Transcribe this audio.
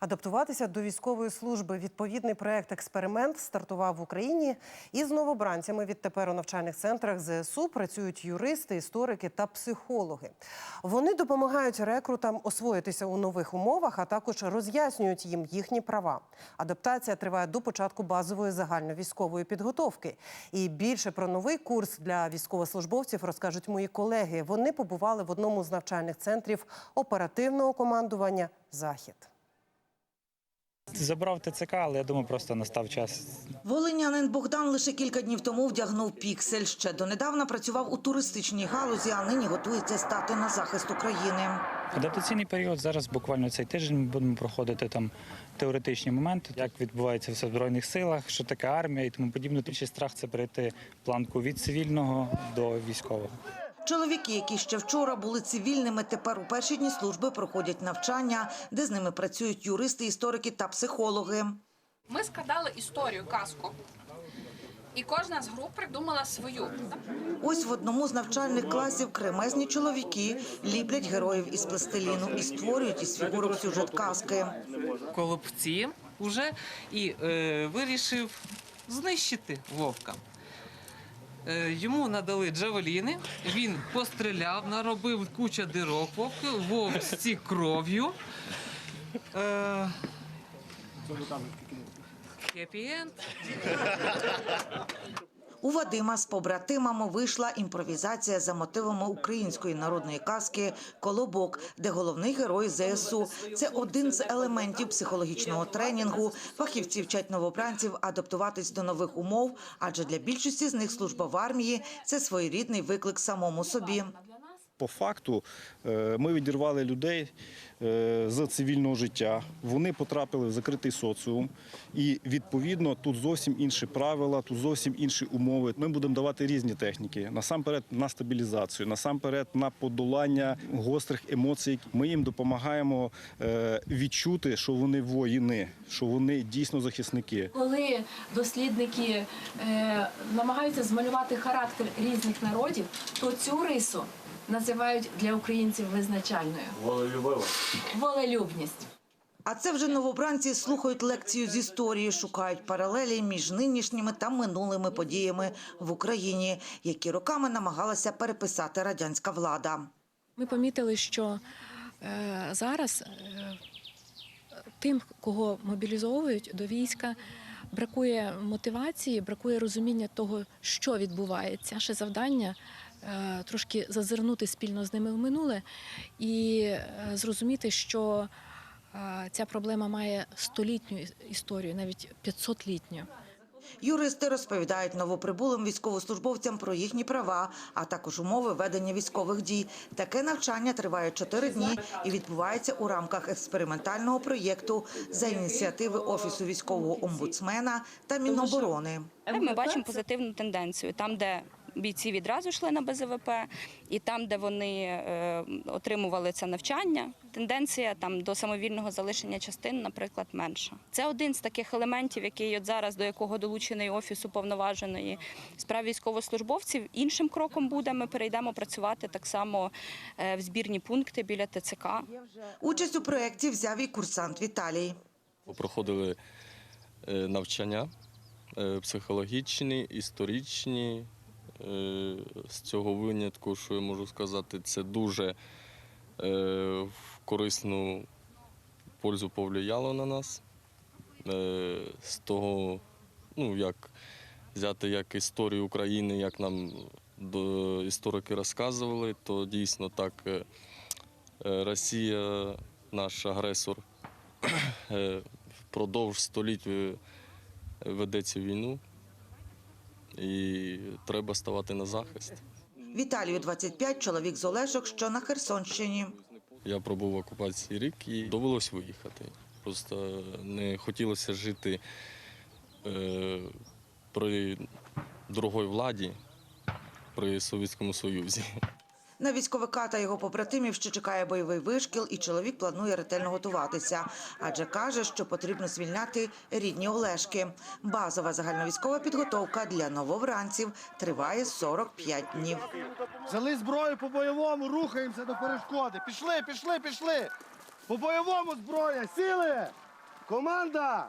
Адаптуватися до військової служби відповідний проект експеримент стартував в Україні. І з новобранцями відтепер у навчальних центрах ЗСУ працюють юристи, історики та психологи. Вони допомагають рекрутам освоїтися у нових умовах, а також роз'яснюють їм їхні права. Адаптація триває до початку базової загальновійськової підготовки. І більше про новий курс для військовослужбовців розкажуть мої колеги. Вони побували в одному з навчальних центрів оперативного командування Захід. Забрав ТЦК, але я думаю, просто настав час. Волинянин Богдан лише кілька днів тому вдягнув піксель. Ще донедавна працював у туристичній галузі, а нині готується стати на захист України. Адаптаційний період зараз буквально цей тиждень ми будемо проходити там теоретичні моменти, як відбувається все в збройних силах, що таке армія і тому подібне. Інший страх це перейти планку від цивільного до військового. Чоловіки, які ще вчора були цивільними, тепер у перші дні служби проходять навчання, де з ними працюють юристи, історики та психологи. Ми складали історію, казку. І кожна з груп придумала свою. Ось в одному з навчальних класів кремезні чоловіки ліплять героїв із пластиліну і створюють із фігурок сюжет казки. колобці уже і е, вирішив знищити вовка. Е, йому надали джавеліни, він постріляв, наробив куча дирок вовк ці кров'ю. Е, Хеппі-енд. У Вадима з побратимами вийшла імпровізація за мотивами української народної казки Колобок, де головний герой ЗСУ. Це один з елементів психологічного тренінгу. Фахівці вчать новобранців адаптуватись до нових умов, адже для більшості з них служба в армії це своєрідний виклик самому собі. По факту е, ми відірвали людей е, з цивільного життя. Вони потрапили в закритий соціум, і відповідно тут зовсім інші правила, тут зовсім інші умови. Ми будемо давати різні техніки. Насамперед на стабілізацію, насамперед на подолання гострих емоцій. Ми їм допомагаємо е, відчути, що вони воїни, що вони дійсно захисники. Коли дослідники намагаються змалювати характер різних народів, то цю рису називають для українців визначальною. Волелюбність. А це вже новобранці слухають лекцію з історії, шукають паралелі між нинішніми та минулими подіями в Україні, які роками намагалася переписати радянська влада. Ми помітили, що е, зараз е, тим, кого мобілізовують до війська, бракує мотивації, бракує розуміння того, що відбувається. Наше завдання трошки зазирнути спільно з ними в минуле і е, зрозуміти, що е, ця проблема має столітню історію, навіть 500-літню. Юристи розповідають новоприбулим військовослужбовцям про їхні права, а також умови ведення військових дій. Таке навчання триває чотири дні і відбувається у рамках експериментального проєкту за ініціативи Офісу військового омбудсмена та Міноборони. Ми бачимо позитивну тенденцію там, де бійці відразу йшли на БЗВП, і там, де вони е, отримували це навчання, тенденція там до самовільного залишення частин, наприклад, менша. Це один з таких елементів, який от зараз до якого долучений офіс уповноваженої справ військовослужбовців. Іншим кроком буде ми перейдемо працювати так само е, в збірні пункти біля ТЦК. Участь у проєкті взяв і курсант Віталій. Проходили е, навчання психологічні, історичні. Е, З цього винятку, що я можу сказати, це дуже е, в корисну пользу повлияло на нас. Е, З того, ну як взяти як історію України, як нам історики розказували, то дійсно так Росія, наш агресор, впродовж століть е, ведеться війну, і треба ставати на захист. Віталію 25, чоловік з Олешок, що на Херсонщині. Я пробув в окупації рік і довелось виїхати. Просто не хотілося жити е, при другій владі, при Совєтському Союзі. На військовика та його побратимів ще чекає бойовий вишкіл, і чоловік планує ретельно готуватися, адже каже, що потрібно звільняти рідні Олешки. Базова загальновійськова підготовка для новобранців триває 45 днів. Взяли зброю по бойовому, рухаємося до перешкоди. Пішли, пішли, пішли. По бойовому зброя, сіли! Команда!